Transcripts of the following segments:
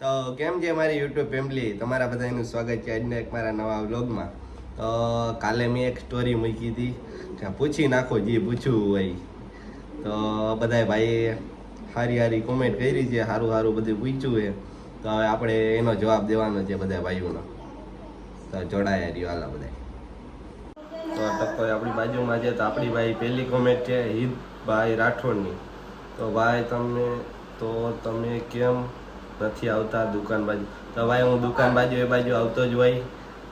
તો કેમ છે મારી યુટ્યુબ ફેમિલી? તમારા બધાનું સ્વાગત છે આજના એક મારા નવા વ્લોગમાં. તો કાલે મેં એક સ્ટોરી મૂકી હતી. કે પૂછી નાખો જે પૂછવું હોય. તો બધાય ભાઈએ સારી સારી કોમેન્ટ કરી છે સારું સારું બધું પૂછ્યું છે. તો હવે આપણે એનો જવાબ દેવાનો છે બધા ભાઈઓનો. તો જોડાયા રહ્યો હાલા બધા તો ટક્કર આપણી બાજુમાં છે, તો આપણી ભાઈ પહેલી કોમેન્ટ છે, હિતભાઈ રાઠોડની. તો ભાઈ, તમને તો તમે કેમ નથી આવતા દુકાન બાજુ. તો ભાઈ હું દુકાન બાજુ, એ બાજુ આવતો જ હોય.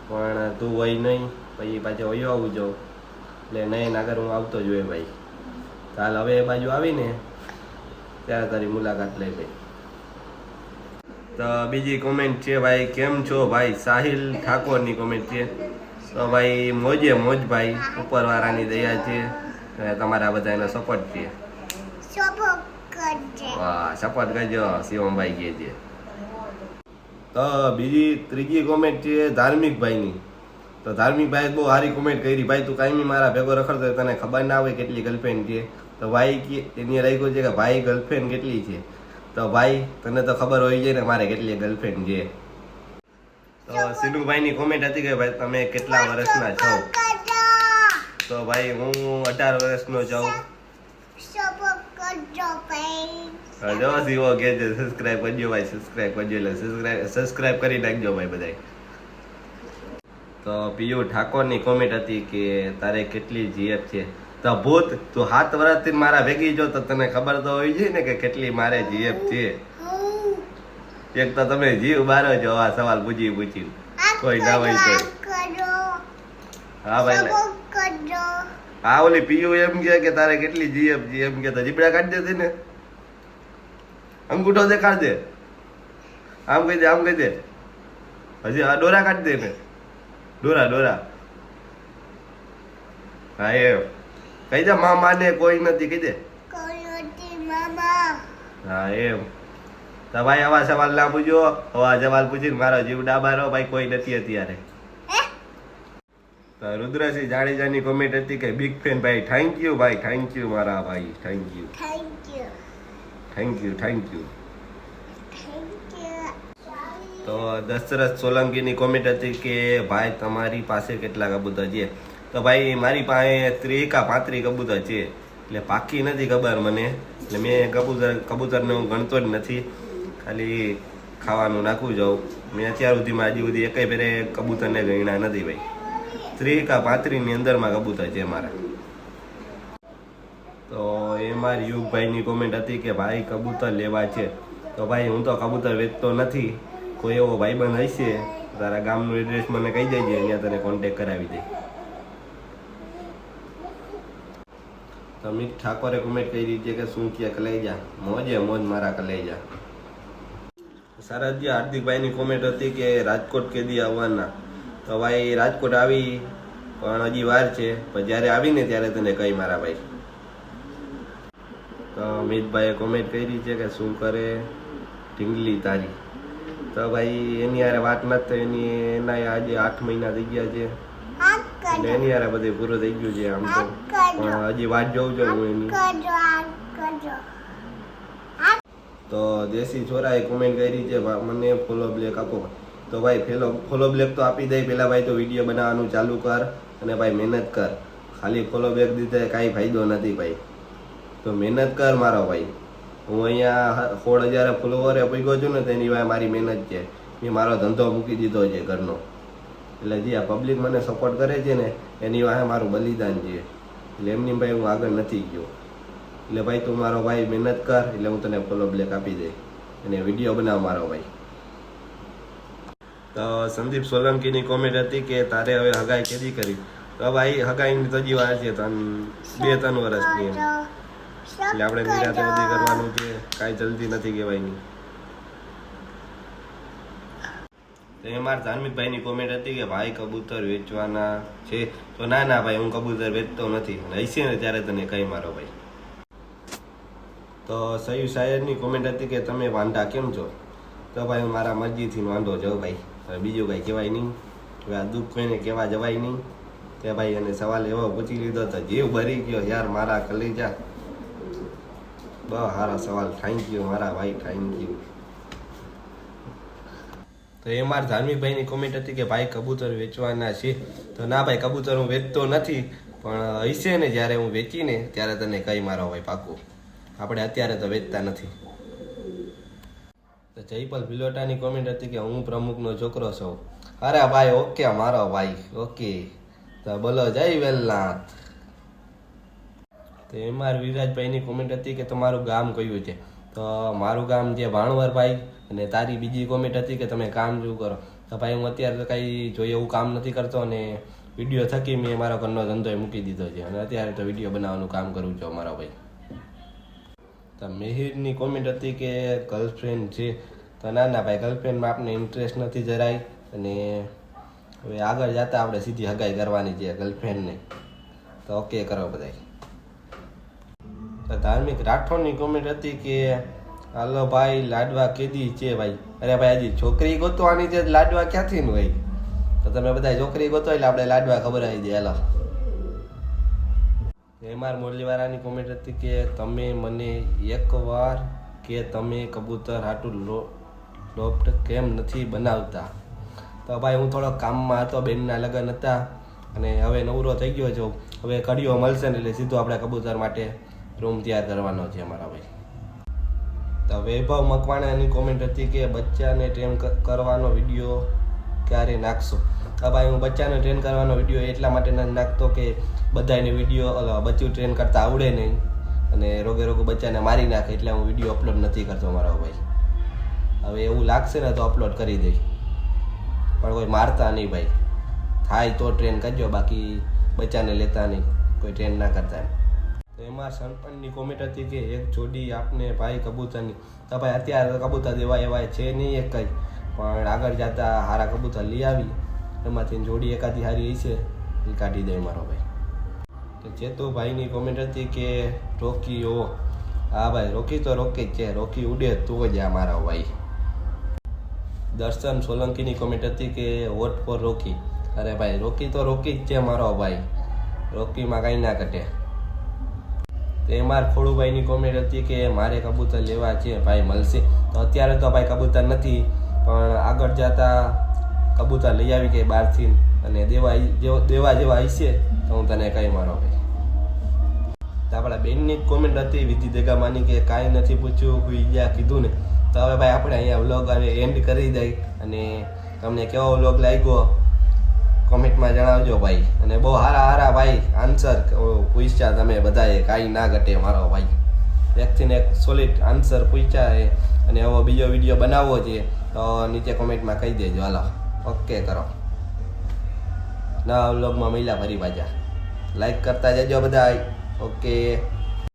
પણ તું હોય નહીં, પછી પાછો વયો આવું જાઉં. એટલે નહીં આગળ હું આવતો જ હોય ભાઈ. કાલ હવે એ બાજુ આવીને ત્યારે તારી મુલાકાત લઈ ભાઈ. તો બીજી કોમેન્ટ છે, ભાઈ, કેમ છો ભાઈ? સાહિલ ઠાકોરની કોમેન્ટ છે. તો ભાઈ, મોજે મોજ ભાઈ, ઉપરવાળાની દયા છે તમારા બધાનો સપોર્ટ છે. વાહ સપોર્ટ કરજો શિવમભાઈ કહે છે તો બીજી ત્રીજી કોમેન્ટ છે ધાર્મિક ભાઈની. તો ધાર્મિક ભાઈ બહુ સારી કોમેન્ટ કરી. ભાઈ તું કાયમી મારા ભેગો રખડતો તને ખબર ના હોય કેટલી ગર્લફ્રેન્ડ છે. તો ભાઈ કે એની રાખ્યું છે કે ભાઈ ગર્લફ્રેન્ડ કેટલી છે. તો ભાઈ તને તો ખબર હોય છે ને મારે કેટલી ગર્લફ્રેન્ડ છે. તો સિનુભાઈની કોમેન્ટ હતી કે ભાઈ તમે કેટલા વર્ષના છો? તો ભાઈ હું અઢાર વર્ષનો છું. જો શિવો કે છે સબસ્ક્રાઇબ કરજો ભાઈ સબસ્ક્રાઇબ કરજો એટલે સબસ્ક્રાઇબ સબસ્ક્રાઇબ કરી નાખજો ભાઈ બધાય. તો પિયુ ઠાકોરની કોમેન્ટ હતી કે તારે કેટલી જીએફ છે. તો ભૂત તું હાથ વર્ષથી મારા ભેગી જો તો તને ખબર તો હોય છે ને કે કેટલી મારે જીએફ છે. એક તો તમે જીવ બારો છો આ સવાલ પૂછી પૂછી કોઈ ના હોય તો. હા ભાઈ હા ઓલી પીયુ એમ કે કે તારે કેટલી જીએફ એમ કે જીબડા કાઢી દેતી ને અંગૂઠો દેખાડ દે. આમ કહી દે આમ કહી દે. હજી આ ડોરા કાઢી દે ને ડોરા ડોરા. હા એ. કહી દે મામા ને કોઈ નથી. કહી દે. હા એમ. તો ભાઈ આવા સવાલ ના પૂછો. આવા સવાલ પૂછીને મારો જીવ ડાબારો ભાઈ કોઈ નથી અત્યારે. તો રુદ્રસિંહ જાડેજાની કોમેન્ટ હતી કે બિગ ફેન ભાઈ થેન્ક યુ ભાઈ થેન્ક યુ મારા ભાઈ thank you thank you thank you તો દશરથ સોલંકીની કોમેન્ટ હતી કે ભાઈ તમારી પાસે કેટલા કબૂતર છે? તો ભાઈ મારી પાસે ત્રીસ પાંત્રી કબૂતર છે. એટલે પાકી નથી ખબર મને. એટલે મેં કબૂતર કબૂતરને હું ગણતો જ નથી. ખાલી ખાવાનું નાખું જાઉં મેં અત્યાર સુધીમાં હજી સુધી એકેય ફેરે કબૂતરને ગણ્યા નથી ભાઈ. ત્રીસ કા અંદરમાં કબૂતર છે મારા. તો એ મારી યુગભાઈની કોમેન્ટ હતી કે ભાઈ કબૂતર લેવા છે. તો ભાઈ હું તો કબૂતર વેચતો નથી. કોઈ એવો ભાઈબંધ હશે, તારા ગામનું એડ્રેસ મને કહી દેજે, અહીંયા તને કોન્ટેક કરાવી દે. તો મિત ઠાકોરે કોમેન્ટ કરી છે કે શું કે કલેજા? મોજે મોજ મારા કલેજા. સારાજી હાર્દિકભાઈની કોમેન્ટ હતી કે રાજકોટ કેદી આવવાના. તો ભાઈ રાજકોટ આવી પણ હજી વાર છે. પણ જ્યારે આવીને ત્યારે તને કહી મારા ભાઈ. તો અમિતભાઈએ કોમેન્ટ કરી છે કે શું કરે ઢીંગલી તારી. તો ભાઈ એની હારે વાત નથી થઈ એની એના આજે આઠ મહિના થઈ ગયા છે. એટલે એની હારે બધું પૂરું થઈ ગયું છે આમ તો. પણ હજી વાત જોઉં છું હું એની. તો દેશી છોરાએ કોમેન્ટ કરી છે મને ફોલો બ્લેક આપો તો ભાઈ, ફેલો ફોલો બ્લેક તો આપી દે. પેલા ભાઈ તો વીડિયો બનાવવાનું ચાલુ કર અને ભાઈ મહેનત કર. ખાલી ફોલો બ્લેક દીધે કાંઈ ફાયદો નથી ભાઈ. તો મહેનત કર મારો ભાઈ. હું અહીંયા સોળ હજાર ફોલોવરે પૂગ્યો છું ને, તેની વાય મારી મહેનત છે. મેં મારો ધંધો મૂકી દીધો છે ઘરનો. એટલે જે આ પબ્લિક મને સપોર્ટ કરે છે ને, એની વાહે મારું બલિદાન છે. એટલે એમની ભાઈ હું આગળ નથી ગયો. એટલે ભાઈ તું મારો ભાઈ મહેનત કર, એટલે હું તને ફોલો બ્લેક આપી દે. અને વીડિયો બનાવ મારો ભાઈ. તો સંદીપ સોલંકીની કોમેન્ટ હતી કે તારે હવે હગાઈ કેદી કરી? તો ભાઈ, હગાઈની તજી વાર છે, ત્રણ, બે, ત્રણ વર્ષની એટલે આપણે નિરાતે બધી કરવાનું છે, કાંઈ જલ્દી નથી કહેવાય નહીં તો એ મારા ધાર્મિકભાઈની કોમેન્ટ હતી કે ભાઈ, કબૂતર વેચવાના છે. તો ના ના ભાઈ, હું કબૂતર વેચતો નથી. અને હશે ને ત્યારે તને કહી મારો ભાઈ. તો સયુ શાયરની કોમેન્ટ હતી કે તમે વાંઢા કેમ છો? તો ભાઈ, હું મારા મરજીથી વાંધો જાઉં ભાઈ. હવે બીજું કાંઈ કહેવાય નહીં. હવે આ દુઃખ કોઈને કહેવા જવાય નહીં. તે ભાઈ એને સવાલ એવો પૂછી લીધો તો જીવ ભરી ગયો. યાર મારા કલેજા. બહુ સારા સવાલ થેન્ક યુ મારા ભાઈ થેન્ક યુ તો એ મારા ધાર્મિકભાઈની કોમેન્ટ હતી કે ભાઈ કબૂતર વેચવાના છે. તો ના ભાઈ, કબૂતર હું વેચતો નથી, પણ હશે ને જ્યારે હું વેચીને, ત્યારે તને કઈ મારો ભાઈ પાકું. આપણે અત્યારે તો વેચતા નથી. જયપલ ભિલોટાની કોમેન્ટ હતી કે હું પ્રમુખનો છોકરો છું. અરે ભાઈ ઓકે મારો ભાઈ ઓકે તો બોલો, જય વેલનાથ. તો એમાં વિરાજભાઈની કોમેન્ટ હતી કે તમારું ગામ કયું છે? તો મારું ગામ છે ભાણવર ભાઈ અને તારી બીજી કોમેન્ટ હતી કે તમે કામ શું કરો? તો ભાઈ, હું અત્યારે કાંઈ જોઈએ એવું કામ નથી કરતો અને વીડિયો થકી મેં મારો ઘરનો ધંધો મૂકી દીધો છે. અને અત્યારે તો વીડિયો બનાવવાનું કામ કરું છું મારો ભાઈ. તો મિહિરની કોમેન્ટ હતી કે ગર્લફ્રેન્ડ છે તો ના ના ભાઈ ગર્લફ્રેન્ડમાં આપણે ઇન્ટરેસ્ટ નથી જરાય અને હવે આગળ જતા આપણે સીધી હગાઈ કરવાની છે ગર્લફ્રેન્ડને તો ઓકે કરો બધાય. તો ધાર્મિક રાઠોડની કોમેન્ટ હતી કે, હાલો ભાઈ, લાડવા કેદી છે ભાઈ? અરે ભાઈ, હજી છોકરી ગોતવાની છે, લાડવા ક્યાંથી નું ભાઈ? તો તમે બધા છોકરી ગોતો એટલે આપણે લાડવા ખબર આવી જાય. હાલો. એમઆર મુરલીવાળાની કોમેન્ટ હતી કે, તમે મને એકવાર કે તમે કબૂતર હાટું લો લોફ્ટ કેમ નથી બનાવતા? તો ભાઈ હું થોડો કામમાં હતો, બેનના લગ્ન હતા અને હવે નવરો થઈ ગયો છું. હવે કડીઓ મળશે ને એટલે સીધો આપણે કબૂતર માટે રૂમ તૈયાર કરવાનો છે અમારા ભાઈ. તો વૈભવ મકવાણાની કોમેન્ટ હતી કે, બચ્ચાને ટ્રેન કરવાનો વીડિયો ક્યારે નાખશો? તો ભાઈ, હું બચ્ચાને ટ્રેન કરવાનો વીડિયો એટલા માટે નથી નાખતો કે બધાને વીડિયો બચ્ચું ટ્રેન કરતા આવડે નહીં અને રોગે રોગે બચ્ચાને મારી નાખે એટલે હું વીડિયો અપલોડ નથી કરતો મારા ભાઈ. હવે એવું લાગશે ને તો અપલોડ કરી દઈશ. પણ કોઈ મારતા નહીં ભાઈ. થાય તો ટ્રેન કરજો, બાકી બચ્ચાને લેતા નહીં. કોઈ ટ્રેન ના કરતા તો એમાં સરપંચની કોમેન્ટ હતી કે એક જોડી આપને ભાઈ કબૂતરની. તો ભાઈ અત્યારે કબૂતર એવા એવા છે નહીં એક જ પણ આગળ જતા હારા કબૂતર લઈ આવી. એમાંથી જોડી એકાદી હારી છે, એ કાઢી દે મારો ભાઈ. તો ચેતુભાઈની કોમેન્ટ હતી કે રોકી ઓ હા ભાઈ, રોકી તો રોકી જ છે. રોકી ઉડે તો જ આ મારા ભાઈ. દર્શન સોલંકીની કોમેન્ટ હતી કે વોટ ફોર રોકી. અરે ભાઈ, રોકી તો રોકી જ છે મારો ભાઈ. રોકીમાં કાંઈ ના ઘટે. એમાં ખોડુભાઈની કોમેન્ટ હતી કે મારે કબૂતર લેવા છે, ભાઈ મળશે. તો અત્યારે તો ભાઈ કબૂતર નથી, પણ આગળ જતા કબૂતર લઈ આવી કે બહારથી અને દેવા દેવા જેવા હશે તો હું તને કહી મારો ભાઈ. આપણા બેનની કોમેન્ટ હતી, વિધિ દેગામાની કે કાંઈ નથી પૂછ્યું, કોઈ ગયા કીધું ને. તો હવે ભાઈ આપણે અહીંયા વ્લોગ હવે એન્ડ કરી દઈ અને તમને કેવો વ્લોગ લાગ્યો? કોમેન્ટમાં જણાવજો ભાઈ. અને બહુ સારા સારા ભાઈ આન્સર પૂછ્યા તમે બધાએ, કાંઈ ના ઘટે મારો ભાઈ. એકથી એક સોલિડ આન્સર પૂછ્યા એ. અને એવો બીજો વીડિયો બનાવવો છે, તો નીચે કોમેન્ટમાં કહી દેજો. હાલો ઓકે કરો. નવા વ્લોગમાં મહિલા ફરી પાછા. લાઈક કરતા જજો બધા ઓકે